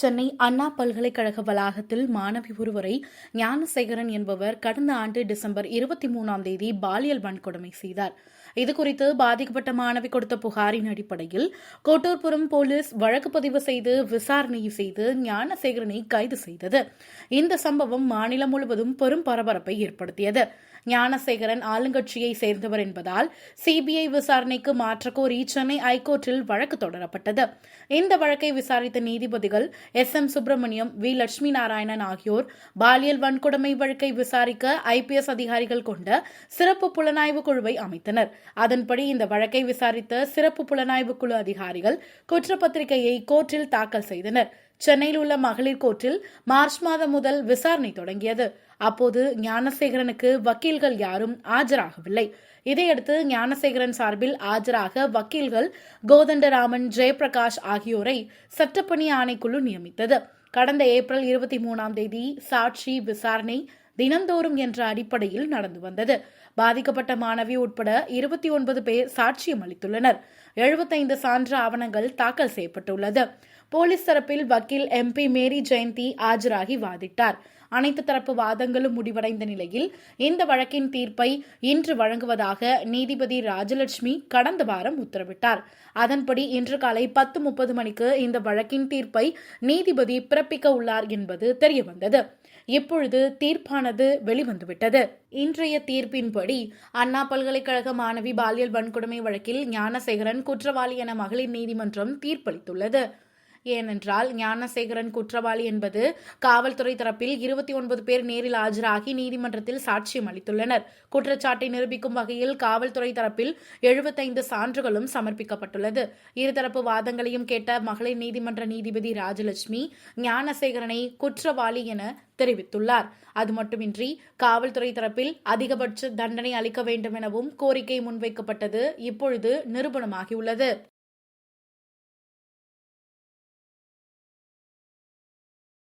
சென்னை அண்ணா பல்கலைக்கழக வளாகத்தில் மாணவி ஒருவரை ஞானசேகரன் என்பவர் கடந்த ஆண்டு டிசம்பர் இருபத்தி மூணாம் தேதி பாலியல் வன்கொடுமை செய்தார். இதுகுறித்து பாதிக்கப்பட்ட மாணவி கொடுத்த புகாரின் அடிப்படையில் கோட்டூர்புரம் போலீஸ் வழக்கு பதிவு செய்து விசாரணை செய்து ஞானசேகரனை கைது செய்தது. இந்த சம்பவம் மாநிலம் முழுவதும் பெரும் பரபரப்பை ஏற்படுத்தியது. ஞானசேகரன் ஆளுங்கட்சியை சேர்ந்தவர் என்பதால் சிபிஐ விசாரணைக்கு மாற்றக்கோரி சென்னை ஐகோர்ட்டில் வழக்கு தொடரப்பட்டது. இந்த வழக்கை விசாரித்த நீதிபதிகள் S M Subramaniam V. Lakshmi Narayanan ஆகியோர் பாலியல் வன்கொடுமை வழக்கை விசாரிக்க ஐபிஎஸ் அதிகாரிகள் கொண்ட சிறப்பு புலனாய்வு குழுவை அமைத்தனர். அதன்படி இந்த வழக்கை விசாரித்த சிறப்பு புலனாய்வு குழு அதிகாரிகள் குற்றப்பத்திரிகையை கோர்ட்டில் தாக்கல் செய்தனர். சென்னையில் உள்ள மகளிர் கோர்ட்டில் மார்ச் மாதம் முதல் விசாரணை தொடங்கியது. அப்போது ஞானசேகரனுக்கு வக்கீல்கள் யாரும் ஆஜராகவில்லை. இதையடுத்து ஞானசேகரன் சார்பில் ஆஜராக வக்கீல்கள் கோதண்டராமன் ஜெயபிரகாஷ் ஆகியோரை சட்டப்பணி ஆணைக்குழு நியமித்தது. கடந்த ஏப்ரல் இருபத்தி மூணாம் தேதி சாட்சி விசாரணை தினந்தோறும் என்ற அடிப்படையில் நடந்து வந்தது. பாதிக்கப்பட்ட மாணவி உட்பட இருபத்தி ஒன்பது பேர் சாட்சியம் அளித்துள்ளனர். எழுபத்தைந்து சான்று ஆவணங்கள் தாக்கல் செய்யப்பட்டுள்ளது. போலீஸ் தரப்பில் வக்கீல் எம்பி மேரி ஜெயந்தி ஆஜராகி வாதிட்டார். அனைத்து தரப்பு வாதங்களும் முடிவடைந்த நிலையில் இந்த வழக்கின் தீர்ப்பை இன்று வழங்குவதாக நீதிபதி ராஜலட்சுமி கடந்த வாரம் உத்தரவிட்டார். அதன்படி இன்று காலை பத்து முப்பது மணிக்கு இந்த வழக்கின் தீர்ப்பை நீதிபதி பிறப்பிக்க உள்ளார் என்பது தெரியவந்தது. இப்பொழுது தீர்ப்பானது வெளிவந்துவிட்டது. இன்றைய தீர்ப்பின்படி அண்ணா பல்கலைக்கழக மாணவி பாலியல் வன்கொடுமை வழக்கில் ஞானசேகரன் குற்றவாளி என மகளிர் நீதிமன்றம் தீர்ப்பளித்துள்ளது. ஏனென்றால் ஞானசேகரன் குற்றவாளி என்பது காவல்துறை தரப்பில் இருபத்தி ஒன்பது பேர் நேரில் ஆஜராகி நீதிமன்றத்தில் சாட்சியம் அளித்துள்ளனர். குற்றச்சாட்டை நிரூபிக்கும் வகையில் காவல்துறை தரப்பில் எழுபத்தைந்து சான்றுகளும் சமர்ப்பிக்கப்பட்டுள்ளது. இருதரப்பு வாதங்களையும் கேட்ட மகளிர் நீதிமன்ற நீதிபதி ராஜலட்சுமி ஞானசேகரனை குற்றவாளி என தெரிவித்துள்ளார். அது மட்டுமின்றி காவல்துறை தரப்பில் அதிகபட்ச தண்டனை அளிக்க வேண்டும் எனவும் கோரிக்கை முன்வைக்கப்பட்டது இப்பொழுது நிரூபணமாகியுள்ளது.